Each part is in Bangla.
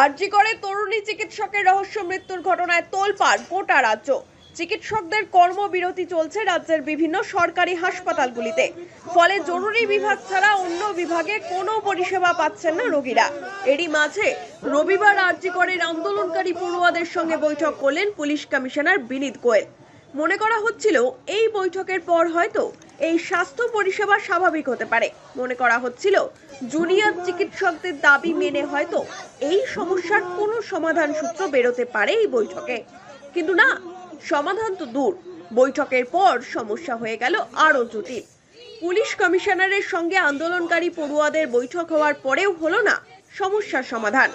আরজি করে তরুণী চিকিৎসকের রহস্য মৃত্যুর ঘটনায় তোলপাড় গোটা রাজ্য। চিকিৎসকদের কর্মবিরতি চলছে রাজ্যের বিভিন্ন সরকারি হাসপাতালগুলিতে। ফলে জরুরি বিভাগ ছাড়া অন্য বিভাগে কোনো পরিষেবা পাচ্ছেন না রোগীরা। এরই মাঝে রবিবার আরজি আন্দোলনকারী পড়ুয়াদের সঙ্গে বৈঠক করলেন পুলিশ কমিশনার বিনীত গোয়েল। মনে করা হচ্ছিল এই বৈঠকের পর হয়তো এই স্বাস্থ্য পরিষেবা স্বাভাবিক হতে পারে। মনে করা হচ্ছিল জুনিয়র চিকিৎসকদের দাবি মেনে হয়তো এই সমস্যার কোনো সমাধান সূত্র বেরোতে পারে এই বৈঠকে। কিন্তু না, সমাধান তো দূর। বৈঠকের পর সমস্যা হয়ে গেল আরও জটিল। পুলিশ কমিশনারের সঙ্গে আন্দোলনকারী পড়ুয়াদের বৈঠক হওয়ার পরেও হলো না সমস্যার সমাধান।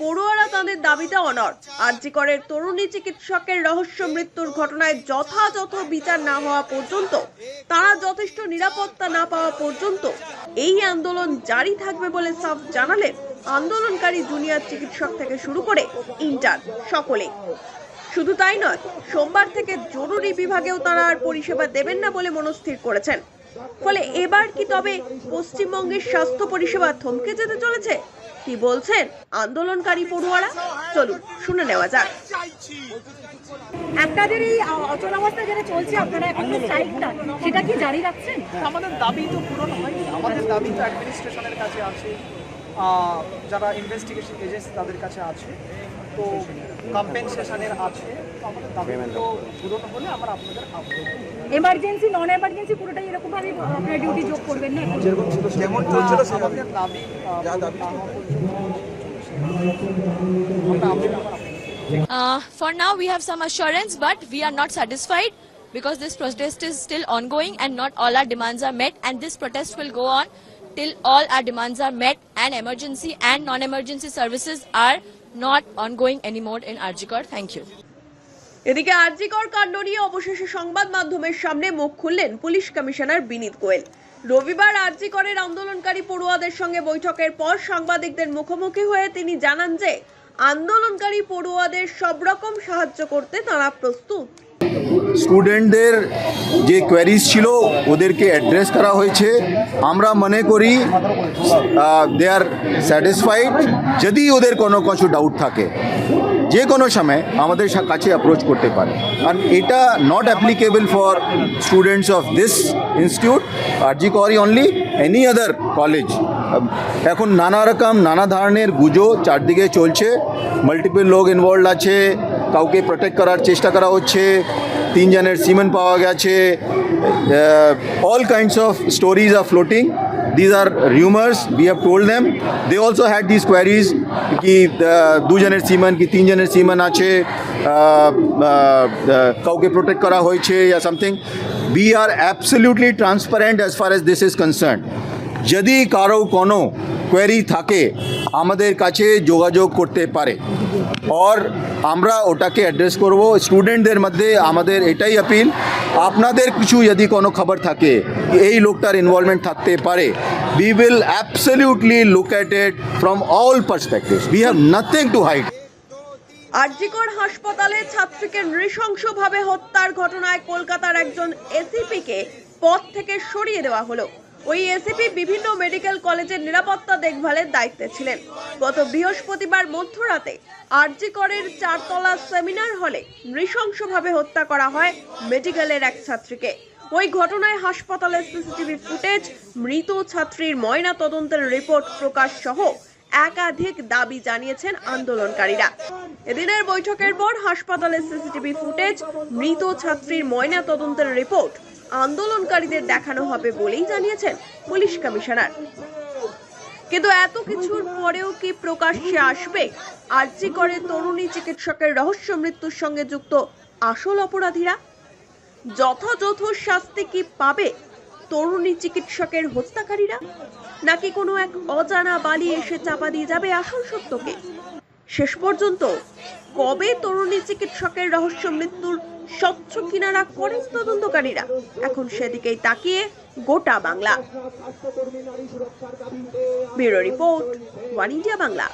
পড়ুয়ারা তাদের দাবিতে অনর আরজিকরের তরুণী চিকিৎসকের রহস্য মৃত্যুর ঘটনায় যথাযথ বিচার না হওয়া পর্যন্ত, তারা যথেষ্ট নিরাপত্তা না পাওয়া পর্যন্ত এই আন্দোলন জারি থাকবে বলে সাফ জানালেন আন্দোলনকারী জুনিয়র চিকিৎসক থেকে শুরু করে ইন্টার সকলে শুধু তাই নয়, সোমবার থেকে জরুরি বিভাগেও তারা আর পরিষেবা দেবেন না বলে মনস্থির করেছেন। ফলে এবার কি তবে পশ্চিমবঙ্গের স্বাস্থ্য পরিষেবা থমকে যেতে চলেছে? কি বলছেন আন্দোলনকারী পড়ুয়ারা? চলুন শুনে নেওয়া যাক। আপনাদের এই অচল অবস্থা যেটা চলছে আপনারা এখন স্ট্রাইকটা সেটা কি জারি রাখছেন? আমাদের দাবি তো পূরণ হয়নি। আমাদের দাবি তো অ্যাডমিনিস্ট্রেশনের কাছে আছে। যারা ইনভেস্টিগেশন এজেন্সি তাদের কাছে আছে। তো কম্পেনসেশনের আছে। তো পূরণ হলে আমরা আপনাদের এমার্জেন্সি নন এমার্জেন্সি পুরোটাই এরকম ভাবে আপনারা ডিউটি যোগ করবেন না? যেমন চলছিল আমাদের দাবি Uh, for now, we have some assurance, but we are not satisfied because this protest is still ongoing and not all our demands are met. And this protest will go on till all our demands are met and emergency and non-emergency services are not ongoing anymore in Arjikar. Thank you. এদিকে আরজিকর কাণ্ড নিয়ে অবশেষে সংবাদ মাধ্যমের সামনে মুখ খুললেন পুলিশ কমিশনার বিনীত গোয়েল রবিবার আরজিকরের আন্দোলনকারী পড়ুয়াদের সঙ্গে বৈঠকের পর সাংবাদিকদের মুখোমুখি হয়ে তিনি জানান যে, আন্দোলনকারী পড়ুয়াদের সব রকম সাহায্য করতে তারা প্রস্তুত স্টুডেন্টদের যে কোয়ারিজ ছিল, ওদেরকে অ্যাড্রেস করা হয়েছে। আমরা মনে করি দে আর স্যাটিসফাইড যদি ওদের কোনো, কিছু ডাউট থাকে, যে কোনো সময় আমাদের কাছে অ্যাপ্রোচ করতে পারে। আর এটা not applicable for students of this institute R G করি অনলি এনি আদার কলেজ এখন নানা রকম, নানা ধরনের গুজো চারদিকে চলছে। মাল্টিপল লোক ইনভলভ আছে। কাউকে প্রোটেক্ট করার চেষ্টা করা হচ্ছে। তিনজনের সিমেন্ট পাওয়া গেছে। All kinds of stories are floating these are rumours we have told them they also had this queries কি দুজনের সিমেন্ট কি তিনজনের সিমেন্ট আছে কাউকে প্রোটেক্ট করা হয়েছে या something we are absolutely transparent as far as this is concern যদি কারও কোনো কোয়ারি থাকে, আমাদের কাছে যোগাযোগ করতে পারে। আর আমরা ওটাকে অ্যাড্রেস করব স্টুডেন্টদের মধ্যে আমাদের এটাই আপিল আপনাদের কিছু যদি কোনো খবর থাকে, এই লোকটার ইনভলভমেন্ট থাকতে পারে। We will absolutely look at it from all perspectives we have nothing to hide RG Kar হাসপাতালে ছাত্রীকে নৃশংসভাবে হত্যার ঘটনায় কলকাতার একজন এসিপিকে পদ থেকে সরিয়ে দেওয়া হলো। ওই এসিপি বিভিন্ন মেডিকেল কলেজের নিরাপত্তা দেখভালের দায়িত্বে ছিলেন। গত বৃহস্পতিবার মধ্যরাতে আরজিকরের চারতলা সেমিনার হলে নৃশংসভাবে হত্যা করা হয় মেডিকেলের এক ছাত্রীকে। ওই ঘটনায় হাসপাতালের সিসিটিভি ফুটেজ, মৃত ছাত্রীর ময়না তদন্তের রিপোর্ট প্রকাশ সহ একাধিক দাবি জানিয়েছেন আন্দোলনকারীরা। এদিনের বৈঠকের পর হাসপাতালের সিসিটিভি ফুটেজ, মৃত ছাত্রীর ময়না তদন্তের রিপোর্ট। আন্দোলনকারীদের দেখানো হবে বলেই জানিয়েছেন পুলিশ কমিশনার। কিন্তু এত কিছুর পরেও কি প্রকাশ্যে আসবে? আর্জি করে তরুণী চিকিৎসকের রহস্য মৃত্যুর সঙ্গে যুক্ত আসল অপরাধীরা? যথাযথ শাস্তি কি পাবে তরুণী চিকিৎসকের হত্যাকারীরা? নাকি কোনো এক অজানা বালি এসে চাপা দিয়ে যাবে আসল সত্যকে? শেষ পর্যন্ত কবে তরুণী চিকিৎসকের রহস্য মৃত্যুর স্বচ্ছ কিনারা করেন তদন্তকারীরা? এখন সেদিকেই তাকিয়ে গোটা Bangla. Bureau report, One India Bangla.